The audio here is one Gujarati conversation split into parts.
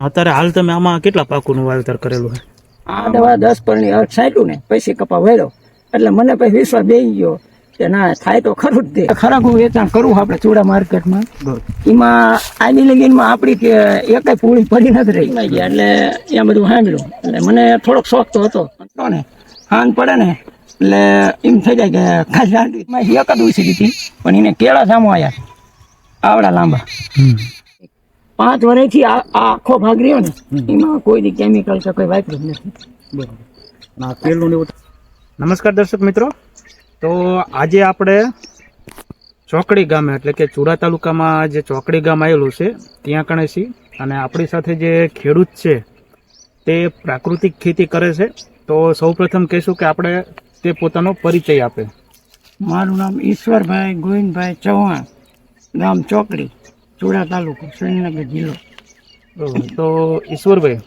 અત્યારે હાલ તમે આમાં કેટલા પાકોનું વાવેતર કરેલું છે? આ દવા દસ પરણી અર્થ છાંટ્યું ને પૈસે કપા વેળ્યો એટલે મને પછી વિશ્વાસ બેસી ગયો કે ના થાય તો ખરું જ તે. ખરાક હું વેચાણ કરું આપણે ચૂડા માર્કેટમાં. એમાં આની લગીનમાં આપણી કે એકેય પૂળી પડી નથી રહી. એટલે ત્યાં બધું સાંભળ્યું એટલે મને થોડોક શોખ તો હતો. ને. હાન પડે ને એટલે એમ થઈ જાય કે ખાસ એક જ ઉછી હતી પણ એને કેળા સામો આવ્યા આવડા લાંબા. પાંચ વર્ષથી આ આ આખો ભાગ રહ્યો ને એમાં કોઈ કેમિકલ કે કોઈ વાપર્યું નથી. બરોબર. પેલું નમસ્કાર દર્શક મિત્રો. તો આજે આપણે ચોકડી ગામે એટલે કે ચુડા તાલુકામાં જે ચોકડી ગામ આવેલું છે ત્યાં કણે છીએ. અને આપણી સાથે જે ખેડૂત છે તે પ્રાકૃતિક ખેતી કરે છે. તો સૌપ્રથમ કહીશું કે આપણે તે પોતાનો પરિચય આપે. મારું નામ ઈશ્વરભાઈ ગોવિંદભાઈ ચૌહાણ ગામ ચોકડી. ચુડા તાલુકો સુરેન્દ્રનગર જિલ્લો તો ઈશ્વરભાઈ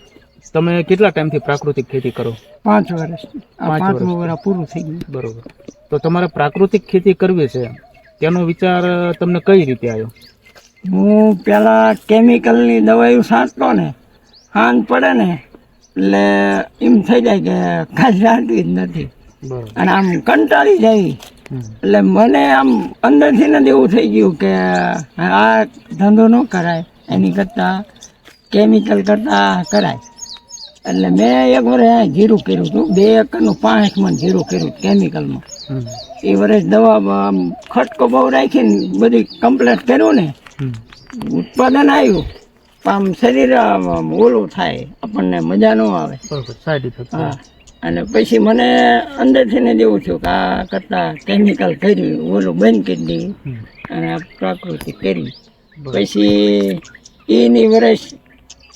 તમે કેટલા ટાઈમથી પ્રાકૃતિક ખેતી કરો? પાંચ વર્ષ. પાંચ પાંચમું વર્ષ પૂરું થઈ ગયું. બરોબર. તો તમારે પ્રાકૃતિક ખેતી કરવી છે. તેનો વિચાર તમને કઈ રીતે આવ્યો? હું પેલા કેમિકલની દવાઈઓ છાંટતો ને હાન પડે ને એટલે એમ થઈ જાય કે ખાસ છાંટવી જ નથી. અને આમ કંટાળી જાય. એટલે મને આમ અંદરથી ને એવું થઈ ગયું કે આ ધંધો ન કરાય. એની કરતાં કેમિકલ કરતાં કરાય. એટલે મેં એક વર્ષ જીરું કર્યું હતું. બે એકરનું પાંચ મણ જીરું કર્યું કેમિકલમાં એ વર્ષ દવા આમ ખટકો બહુ રાખીને બધી કમ્પ્લેટ કર્યું ને. ઉત્પાદન આવ્યું. પણ આમ શરીર ઓલું થાય. આપણને મજા ન આવે. સાઈડ ઇફેક્ટ હા. અને પછી મને અંદરથી ને દેવું છું કે આ કરતાં કેમિકલ કર્યું ઓલું બંધ કરી દીધું અને આ પ્રાકૃતિક કરી. પછી એની વર્ષ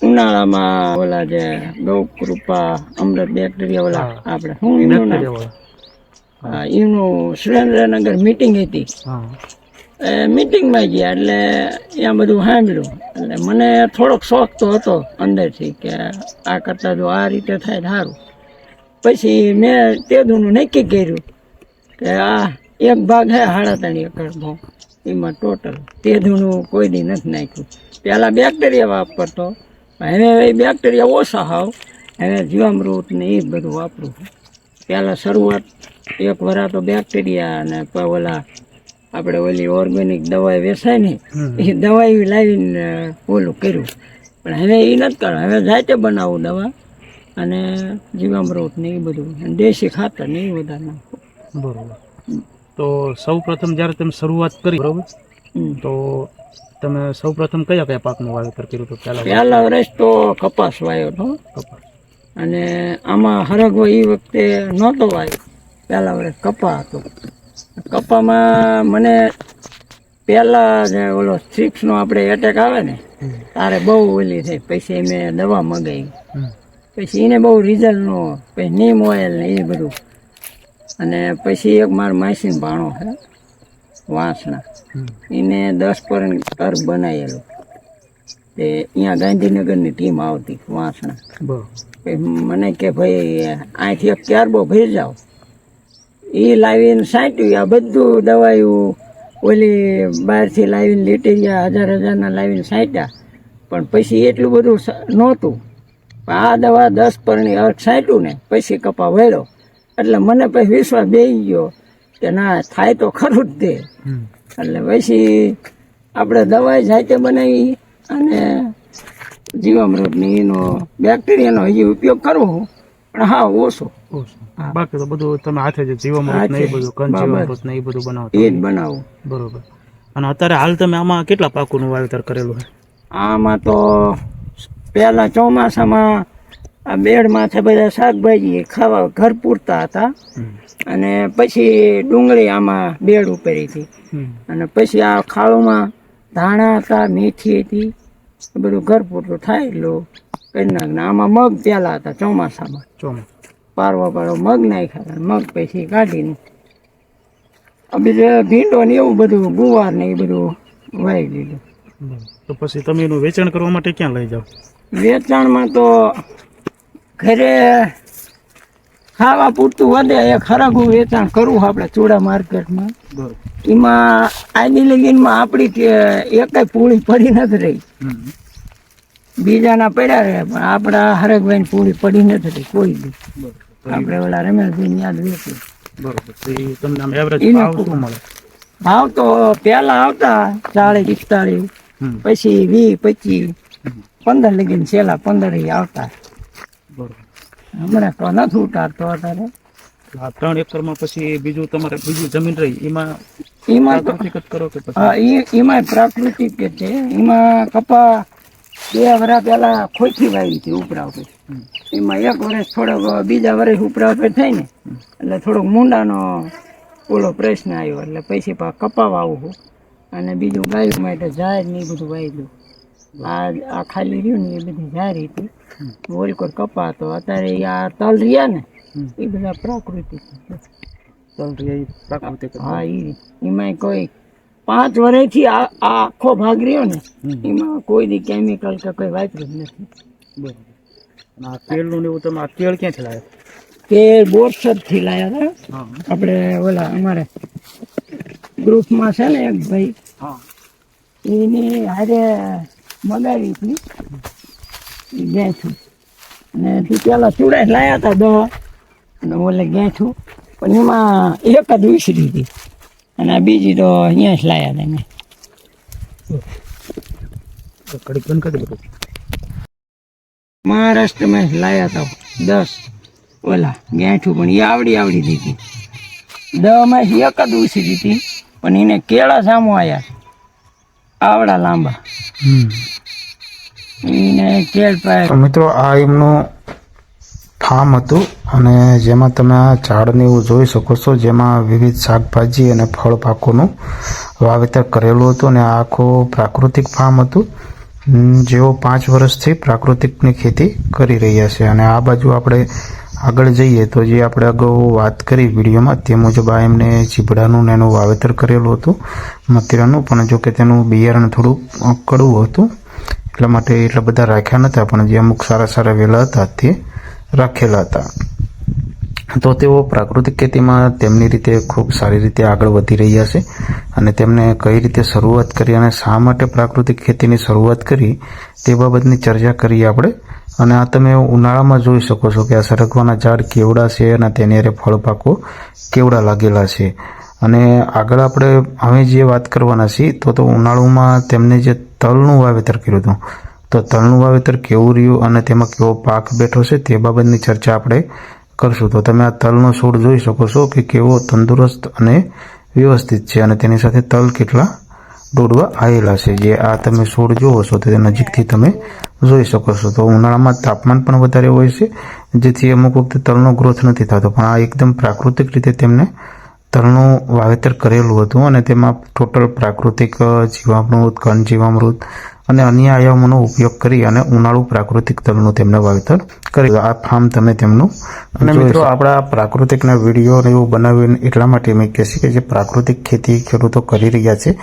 ઉનાળામાં ઓલા જે ગૌ કૃપા અમૃત બેક્ટેરિયા ઓલા આપણે શું એનું એનું સુરેન્દ્રનગર મિટિંગ હતી. મિટિંગમાં ગયા એટલે ત્યાં બધું સાંભળ્યું. એટલે મને થોડોક શોખ તો હતો અંદરથી કે આ કરતાં જો આ રીતે થાય સારું. પછી મેં તે દૂનું નક્કી કર્યું કે આ એક ભાગ હે સાડા ત્રણ એકરનો એમાં ટોટલ તે દૂનું કોઈ દી નથી નાખ્યું. પહેલાં બેક્ટેરિયા વાપરતો પણ હવે એ બેક્ટેરિયા ઓછા હાવ. હવે જીવામૃત ને એ બધું વાપરું પહેલાં શરૂઆત એક વરા તો બેક્ટેરિયા અને ઓલા આપણે ઓલી ઓર્ગેનિક દવા વેચાય ને એ દવા લાવીને ઓલું કર્યું. પણ હવે એ નથી કરો હવે જાતે બનાવું દવા. અને જીવામૃત ને એ બધું. દેશી ખાતર ને એ બધા નાખો બરોબર. તો સૌ પ્રથમ જ્યારે તમે શરૂઆત કરી બરોબર? તો તમે સૌ પ્રથમ કયા કયા પાકનું વાવેતર કર્યું હતું પહેલા? પહેલા વર્ષ તો કપાસ વાયો હતો. કપાસ. અને આમાં હરગવો એ વખતે નહોતો વાયો. પહેલા વર્ષ કપા હતો. કપામાં મને પહેલા જે ઓલો સિક્સનો આપણે એટેક આવે ને તારે બહુ ઓલી થઈ પછી મેં દવા મગાવી. પછી એને બહુ રિઝલ્ટ નો પછી નીમ ઓઇલ ને એ બધું. અને પછી એક માર માસીન ભાણો છે વાંસના. એને દસ પર અર્ગ બનાવેલું તે અહીંયા ગાંધીનગરની ટીમ આવતી વાંસણા મને કે ભાઈ અહીંથી એક ક્યારબો ભરી જાઓ. એ લાવીને સાંટ્યું આ બધું દવાયું ઓલી બહારથી લાવીને લીટીરિયા હજાર હજારના લાવીને સાંટ્યા પણ પછી એટલું બધું નહોતું. આ દવા દસ પરણી અર્થ સાંટ્યું ને પછી કપા વેળ્યો એટલે મને પછી વિશ્વાસ બેસી ગયો કે ના થાય તો ખરું જ તે. એટલે પછી આપણે દવા જાતે બનાવી અને જીવામૃતની એનો બેક્ટેરિયાનો હજી ઉપયોગ કરવો. પણ હા ઓછો. ઓછું. બાકી તો બધું તમે હાથે જ જીવામૃત ને એ બધું કન જીવામૃત ને એ બધું બનાવો એ જ બનાવું. બરોબર. અને અત્યારે હાલ તમે આમાં કેટલા પાકોનું વાવેતર કરેલું છે? આમાં તો પહેલા ચોમાસામાં આ બેડ માથે બધા શાકભાજી ખાવા ઘર પૂરતા હતા. અને પછી ડુંગળી આમાં બેડ ઉપરી હતી. અને પછી આ ખાળોમાં ધાણા હતા મેથી હતી. એ બધું ઘર પૂરતું થાય એટલું કરી નાખને આમાં મગ પહેલા હતા ચોમાસામાં. ચોમા પારવા પાડો મગ નાખ્યા મગ પછી કાઢીને. બીજું ભીંડો ને એવું બધું ગુવાર ને એ બધું વાવી દીધું. તો પછી તમે એનું વેચાણ કરવા માટે ક્યાં લઈ જાઓ? વેચાણમાં તો ઘરે ખાવા પૂરતું વધે એ ખરાગું વેચાણ કરવું આપણે ચૂડા માર્કેટમાં. એમાં આની લગીનમાં આપણી એકેય પૂળી પડી નથી રહી. બીજાના પડ્યા રહે પણ આપણા હરકભાઈ પૂળી પડી નથી રહી કોઈ બી. આપણે ઓલા રમેશભાઈ યાદ વેચી. ભાવ તો પેલા આવતા ચાલીસ પિસ્તાળીસ પછી વીસ પચીસ. પંદર લગીને છેલ્લા પંદર આવતા. હમણાં તો નથી ઉતારતો અત્યારે. ત્રણ એકરમાં પછી બીજું તમારે બીજું જમીન રહી એમાં એમાં પ્રાકૃતિક કરો કે પછી? એમાં પ્રાકૃતિક કે છે. એમાં કપા બે વર્ષ પહેલા ખોખી વાવી હતી ઉપરા ઉપર. એમાં એક વર્ષ થોડોક બીજા વર્ષ ઉપરા ઉપર થાય ને એટલે થોડોક મુંડાનો ઓલો પ્રશ્ન આવ્યો. એટલે પછી કપા વાવું અને બીજું ગાયું માટે જાય ને એ બધું વાવી દઉં આ આ ખાલી રહ્યું ને એ બધી ઝાડ હતી. વોલકોટ કપા હતો અત્યારે આ તલ રહ્યા ને એ બધા પ્રાકૃતિક હા એ પ્રાકૃતિક હા ઈ એમાં કોઈ પાંચ વર્ષથી આ આખો ભાગ રહ્યો ને એમાં કોઈ દી કેમિકલ કે કોઈ વાપર્યું જ નથી. બરાબર. આ તેલનું ને એવું તમે આ તેલ ક્યાંથી લાવ્યા કેળ બોરસદથી લાવ્યા હતા. આપણે ઓલા અમારે ગ્રુપમાં છે ને એક ભાઈ હા. એની હારે મગાવી હતી. ગેઠું. અને તું પેલા ચૂડા લાયા હતા દહ. અને ઓલે ગેઠું. પણ એમાં એક જ વિસરી હતી. અને આ બીજી તો અહીંયા જ લાયા હતા મેં તો ઘડીક બંધ કરી દો મહારાષ્ટ્રમાં લાયા હતા દસ ઓલા ગેઠું. પણ એ આવડી આવડી દીધી દવામાં એક જ ઉછી દીધી પણ એને કેળા સામો આવ્યા આવડા લાંબા. મિત્રો, આ એમનું ફાર્મ હતું અને જેમાં તમે આ ઝાડને એવું જોઈ શકો છો, જેમાં વિવિધ શાકભાજી અને ફળ પાકોનું વાવેતર કરેલું હતું અને આ આખું પ્રાકૃતિક ફાર્મ હતું. જેઓ પાંચ વર્ષથી પ્રાકૃતિકની ખેતી કરી રહ્યા છે. અને આ બાજુ આપણે આગળ જઈએ તો જે આપણે અગાઉ વાત કરી વિડીયોમાં, તે મુજબ આ એમને ચીબડાનું ને એનું વાવેતર કરેલું હતું મતીરાનું પણ જો કે તેનું બિયારણ થોડું કડવું હતું. એટલા માટે એટલા બધા રાખ્યા નતા, પણ જે અમુક સારા સારા વેલા હતા તે રાખેલા હતા. તો તેઓ પ્રાકૃતિક ખેતીમાં તેમની રીતે ખૂબ સારી રીતે આગળ વધી રહ્યા છે અને તેમણે કઈ રીતે શરૂઆત કરી અને શા માટે પ્રાકૃતિક ખેતીની શરૂઆત કરી તે બાબતની ચર્ચા કરી આપણે. અને આ તમે ઉનાળામાં જોઈ શકો છો કે આ સરગવાના ઝાડ કેવડા છે અને તેની અરે ફળ પાકો કેવડા લાગેલા છે. અને આગળ આપણે હવે જે વાત કરવાના છીએ, તો તો ઉનાળુમાં તેમને જે તલનું વાવેતર કર્યું હતું, તો તલનું વાવેતર કેવું રહ્યું અને તેમાં કેવો પાક બેઠો છે તે બાબતની ચર્ચા આપણે કરશું. તો તમે આ તલનો છોડ જોઈ શકો છો કે કેવો તંદુરસ્ત અને વ્યવસ્થિત છે અને તેની સાથે તલ કેટલા દોડવા આવેલા છે. જે આ તમે છોડ જોવો છો તે નજીકથી તમે જોઈ શકો છો. તો ઉનાળામાં તાપમાન પણ વધારે હોય છે, જેથી અમુક વખતે તલનો ગ્રોથ નથી થતો, પણ આ એકદમ પ્રાકૃતિક રીતે તેમને તલનું વાવેતર કરેલું હતું અને તેમાં ટોટલ પ્રાકૃતિક જીવામૃત ઘન જીવામૃત અને અન્ય આયામોનો ઉપયોગ કરી અને ઉનાળુ પ્રાકૃતિક તલનું તેમને વાવેતર કર્યું. આ ફાર્મ તમે તેમનું અને મિત્રો આપણા પ્રાકૃતિકના વીડિયો એવું બનાવીને એટલા માટે મેં કહે છે કે જે પ્રાકૃતિક ખેતી ખેડૂતો કરી રહ્યા છે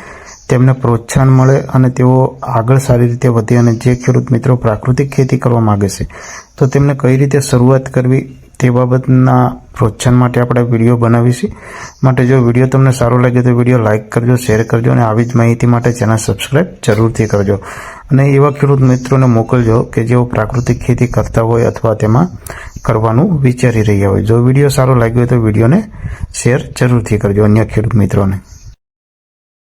તેમને પ્રોત્સાહન મળે અને તેઓ આગળ સારી રીતે વધે અને જે ખેડૂત મિત્રો પ્રાકૃતિક ખેતી કરવા માંગે છે તો તેમને કઈ રીતે શરૂઆત કરવી તે બાબતના પ્રોત્સાહન માટે આપણે વીડિયો બનાવીશું. માટે જો વીડિયો તમને સારો લાગે તો વીડિયો લાઇક કરજો, શેર કરજો અને આવી જ માહિતી માટે ચેનલ સબસ્ક્રાઇબ જરૂરથી કરજો. અને એવા ખેડૂત મિત્રોને મોકલજો કે જેઓ પ્રાકૃતિક ખેતી કરતા હોય અથવા તેમાં કરવાનું વિચારી રહ્યા હોય. જો વીડિયો સારો લાગ્યો હોય તો વિડીયોને શેર જરૂરથી કરજો અન્ય ખેડૂત મિત્રોને.